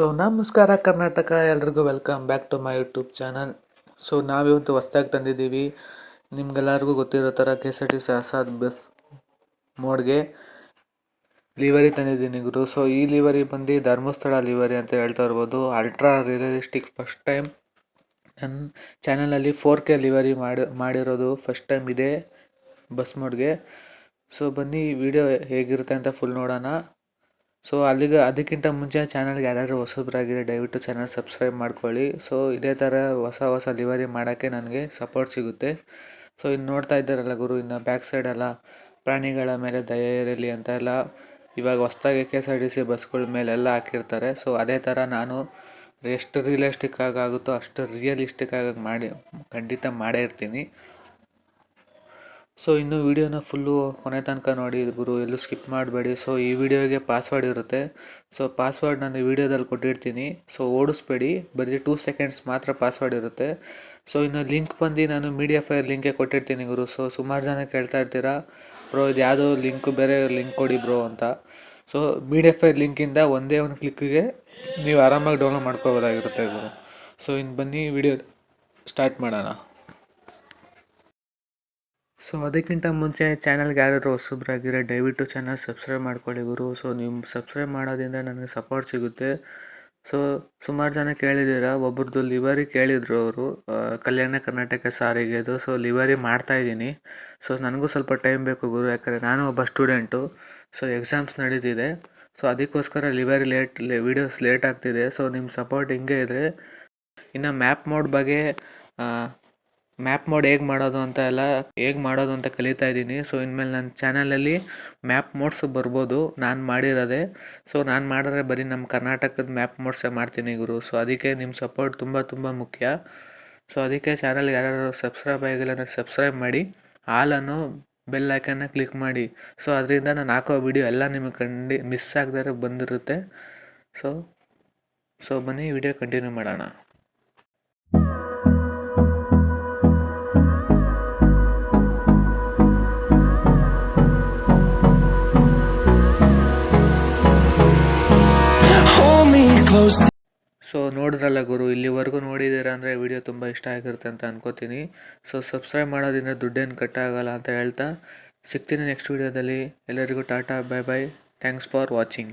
So, ನಮಸ್ಕಾರ ಕರ್ನಾಟಕ, ಎಲ್ರಿಗೂ welcome back to my YouTube channel. So, ನಾವಿವತ್ತು ಹೊಸ್ದಾಗಿ ತಂದಿದ್ದೀವಿ. ನಿಮ್ಗೆಲ್ಲರಿಗೂ ಗೊತ್ತಿರೋ ಥರ K S R T C ಆಸಾದ್ bus ಮೋಡ್ಗೆ ಲಿವರಿ ತಂದಿದ್ದೀನಿ ಗುರು. ಸೊ, ಈ ಲಿವರಿ ಬಂದು ಧರ್ಮಸ್ಥಳ ಲಿವರಿ ಅಂತ ಹೇಳ್ತಾ ಇರ್ಬೋದು. ಅಲ್ಟ್ರಾ ರಿಯಲಿಸ್ಟಿಕ್ ಫಸ್ಟ್ ಟೈಮ್ ನನ್ನ ಚಾನಲಲ್ಲಿ ಫೋರ್ ಕೆ ಲಿವರಿ ಮಾಡಿ, ಮಾಡಿರೋದು ಫಸ್ಟ್ ಟೈಮ್ ಇದೆ ಬಸ್ ಮೋಡ್ಗೆ. ಸೊ, ಬನ್ನಿ ವಿಡಿಯೋ ಹೇಗಿರುತ್ತೆ ಅಂತ ಫುಲ್ ನೋಡೋಣ. ಸೊ ಅಲ್ಲಿಗೆ ಅದಕ್ಕಿಂತ ಮುಂಚೆ ಚಾನಲ್ಗೆ ಯಾರಾದರೂ ಹೊಸಬ್ರಾಗಿದ್ರೆ ದಯವಿಟ್ಟು ಚಾನಲ್ ಸಬ್ಸ್ಕ್ರೈಬ್ ಮಾಡ್ಕೊಳ್ಳಿ. ಸೊ ಇದೇ ಥರ ಹೊಸ ಹೊಸ ಲಿವರಿ ಮಾಡೋಕ್ಕೆ ನನಗೆ ಸಪೋರ್ಟ್ ಸಿಗುತ್ತೆ. ಸೊ ಇನ್ನು ನೋಡ್ತಾ ಇದ್ದಾರಲ್ಲ ಗುರು, ಇನ್ನು ಬ್ಯಾಕ್ ಸೈಡೆಲ್ಲ ಪ್ರಾಣಿಗಳ ಮೇಲೆ ದಯೆ ಇರಲಿ ಅಂತ ಎಲ್ಲ ಇವಾಗ ಹೊಸ್ದಾಗಿ K S R T C ಬಸ್ಗಳ ಮೇಲೆಲ್ಲ ಹಾಕಿರ್ತಾರೆ. ಸೊ ಅದೇ ಥರ ನಾನು ಎಷ್ಟು ರಿಯಲಿಸ್ಟಿಕ್ ಆಗಿ ಆಗುತ್ತೋ ಅಷ್ಟು ರಿಯಲಿಸ್ಟಿಕ್ ಆಗಿ ಮಾಡಿ ಖಂಡಿತ ಮಾಡೇ ಇರ್ತೀನಿ. ಸೊ ಇನ್ನು ವೀಡಿಯೋನ ಫುಲ್ಲು ಕೊನೆ ತನಕ ನೋಡಿ ಗುರು ಎಲ್ಲೂ ಸ್ಕಿಪ್ ಮಾಡಬೇಡಿ. ಸೊ ಈ ವಿಡಿಯೋಗೆ ಪಾಸ್ವರ್ಡ್ ಇರುತ್ತೆ. ಸೊ ಪಾಸ್ವರ್ಡ್ ನಾನು ಈ ವಿಡಿಯೋದಲ್ಲಿ ಕೊಟ್ಟಿರ್ತೀನಿ. ಸೊ ಓಡಿಸ್ಬೇಡಿ. ಬರೀ ಟೂ ಸೆಕೆಂಡ್ಸ್ ಮಾತ್ರ ಪಾಸ್ವರ್ಡ್ ಇರುತ್ತೆ. ಸೊ ಇನ್ನು ಲಿಂಕ್ ಬಂದು ನಾನು ಮೀಡಿಯಾ ಫೈರ್ ಲಿಂಕೇ ಕೊಟ್ಟಿರ್ತೀನಿ ಗುರು. ಸೊ ಸುಮಾರು ಜನ ಕೇಳ್ತಾ ಇರ್ತೀರಾ? ಬ್ರೋ ಇದು ಯಾವುದೋ ಲಿಂಕ್ ಬೇರೆ ಲಿಂಕ್ ಕೊಡಿ ಬ್ರೋ ಅಂತ. ಸೊ ಮೀಡಿಯಾ ಫೈರ್ ಲಿಂಕಿಂದ ಒಂದೇ ಒಂದು ಕ್ಲಿಕ್ಕಿಗೆ ನೀವು ಆರಾಮಾಗಿ ಡೌನ್ಲೋಡ್ ಮಾಡ್ಕೋಬೋದಾಗಿರುತ್ತೆ ಗುರು. ಸೊ ಇನ್ನು ಬನ್ನಿ, ವಿಡಿಯೋ ಸ್ಟಾರ್ಟ್ ಮಾಡೋಣ. ಸೊ ಅದಕ್ಕಿಂತ ಮುಂಚೆ ಚಾನಲ್ಗೆ ಯಾರಾದರೂ ಹೊಸಬ್ರಾಗಿರೋ ದಯವಿಟ್ಟು ಚಾನಲ್ ಸಬ್ಸ್ಕ್ರೈಬ್ ಮಾಡ್ಕೊಳ್ಳಿ ಗುರು. ಸೊ ನಿಮ್ಮ ಸಬ್ಸ್ಕ್ರೈಬ್ ಮಾಡೋದ್ರಿಂದ ನನಗೆ ಸಪೋರ್ಟ್ ಸಿಗುತ್ತೆ. ಸೊ ಸುಮಾರು ಜನ ಕೇಳಿದ್ದೀರ? ಒಬ್ರದ್ದು ಲಿವರಿ ಕೇಳಿದರು ಅವರು. ಕಲ್ಯಾಣ ಕರ್ನಾಟಕ ಸಾರಿಗೆದು ಸೊ ಲಿವರಿ ಮಾಡ್ತಾಯಿದ್ದೀನಿ ಸೊ ನನಗೂ ಸ್ವಲ್ಪ ಟೈಮ್ ಬೇಕು ಗುರು, ಯಾಕಂದರೆ ನಾನು ಒಬ್ಬ ಸ್ಟೂಡೆಂಟು ಸೊ ಎಕ್ಸಾಮ್ಸ್ ನಡೀತಿದೆ. ಸೊ ಅದಕ್ಕೋಸ್ಕರ ಲಿವರಿ ಲೇಟ್ ವೀಡಿಯೋಸ್ ಲೇಟ್ ಆಗ್ತಿದೆ. ಸೊ ನಿಮ್ಮ ಸಪೋರ್ಟ್ ಹಿಂಗೆ ಇದ್ದರೆ ಇನ್ನು ಮ್ಯಾಪ್ ಮೋಡ್ ಬಗ್ಗೆ ಮ್ಯಾಪ್ ಮೋಡ್ ಹೇಗೆ ಮಾಡೋದು ಅಂತ ಎಲ್ಲ ಹೇಗೆ ಮಾಡೋದು ಅಂತ ಕಲಿತಾ ಇದ್ದೀನಿ. ಸೊ ಇನ್ಮೇಲೆ ನನ್ನ ಚಾನಲಲ್ಲಿ ಮ್ಯಾಪ್ ಮೋಡ್ಸ್ ಬರ್ಬೋದು. ನಾನು ಮಾಡಿರೋದೆ. ಸೊ ನಾನು ಮಾಡಿದ್ರೆ ಬರೀ ನಮ್ಮ ಕರ್ನಾಟಕದ ಮ್ಯಾಪ್ ಮೋಡ್ಸೇ ಮಾಡ್ತೀನಿ ಗುರು. ಸೊ ಅದಕ್ಕೆ ನಿಮ್ಮ ಸಪೋರ್ಟ್ ತುಂಬ ತುಂಬ ಮುಖ್ಯ. ಸೊ ಅದಕ್ಕೆ ಚಾನಲ್ ಯಾರು ಸಬ್ಸ್ಕ್ರೈಬ್ ಆಗಿಲ್ಲ ಅಂದರೆ ಸಬ್ಸ್ಕ್ರೈಬ್ ಮಾಡಿ. ಆಲ್ ಅನ್ನೋ ಬೆಲ್ ಐಕನ್ನ ಕ್ಲಿಕ್ ಮಾಡಿ. ಸೊ ಅದರಿಂದ ನಾನು ಹಾಕೋ ವಿಡಿಯೋ ಎಲ್ಲ ನಿಮಗೆ ಕಂಡಿ ಮಿಸ್ ಆಗದೇ ಬಂದಿರುತ್ತೆ. ಸೊ ಸೊ ಬನ್ನಿ ವಿಡಿಯೋ ಕಂಟಿನ್ಯೂ ಮಾಡೋಣ. ಸೊ ನೋಡಿದ್ರಲ್ಲ ಗುರು, ಇಲ್ಲಿವರೆಗೂ ನೋಡಿದ್ದೀರಾ ಅಂದರೆ ವಿಡಿಯೋ ತುಂಬ ಇಷ್ಟ ಆಗಿರುತ್ತೆ ಅಂತ ಅನ್ಕೋತೀನಿ. ಸೊ ಸಬ್ಸ್ಕ್ರೈಬ್ ಮಾಡೋದ್ರಿಂದ ದುಡ್ಡೇನು ಕಟ್ಟಾಗಲ್ಲ ಅಂತ ಹೇಳ್ತಾ ಸಿಗ್ತೀನಿ ನೆಕ್ಸ್ಟ್ ವಿಡಿಯೋದಲ್ಲಿ ಎಲ್ಲರಿಗೂ tata bye bye thanks for watching